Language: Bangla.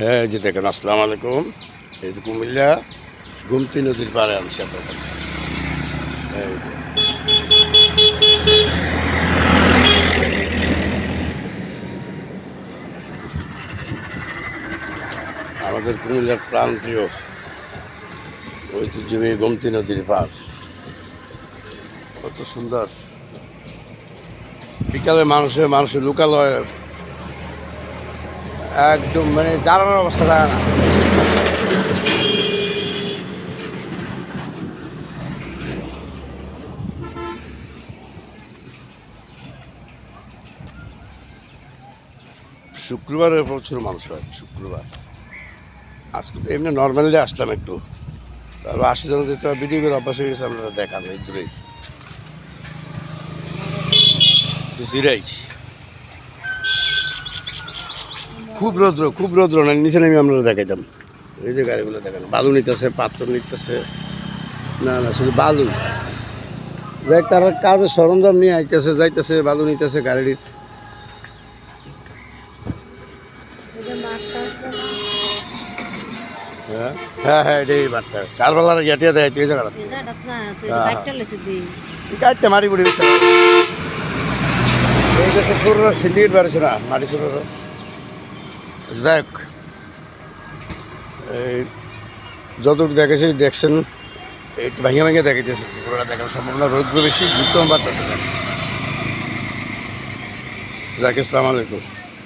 হ্যাঁ যে দেখেন, আসসালামু আলাইকুম। এই যে কুমিল্লা, গুমতি নদীর পাড়ে আনছি আপনাদের। আমাদের কুমিল্লার প্রান্তীয় ঐতিহ্যবাহী গোমতী নদীর পার কত সুন্দর। বিকালে মানুষের মানুষের লোকালয় একদম মানে দাঁড়ানোর অবস্থা থাকে না। শুক্রবারে প্রচুর মানুষ হয়, শুক্রবার। আজকে তো এমনি নর্মালি আসলাম একটু। তারপর আসি যখন যেতে ভিডিও করে অভ্যাস হয়ে গেছে আপনারা দেখান এই দূরেই। জিরাই। খুব রৌদ্র খুব রৌদ্র না নিচে নেমে আপনারা দেখাইতাম। এই যে গাড়িগুলো দেখানো বালু নিতেছে পাথর নিতেছে। না না শুধু বালু। দেখ তারা কাজের সরঞ্জাম নিয়ে আইতেছে যাইতেছে বালু নিতেছে গাড়ির। হ্যাঁ হ্যাঁ হ্যাঁ এটাই বার্তা। কারবালার গেটিয়া দেয় তুই জায়গাটা গাড়িটা মারি পড়ি এই দেশে সুরের বেড়েছে না মাটি সুরের। এই যতটুকু দেখেছি, দেখছেন একটু ভেঙে ভেঙে দেখাইতেছে। পুরোটা দেখার সম্ভাবনা রোদ্র বেশি দ্রুত বাড়তেছে যাক, আসসালামু আলাইকুম।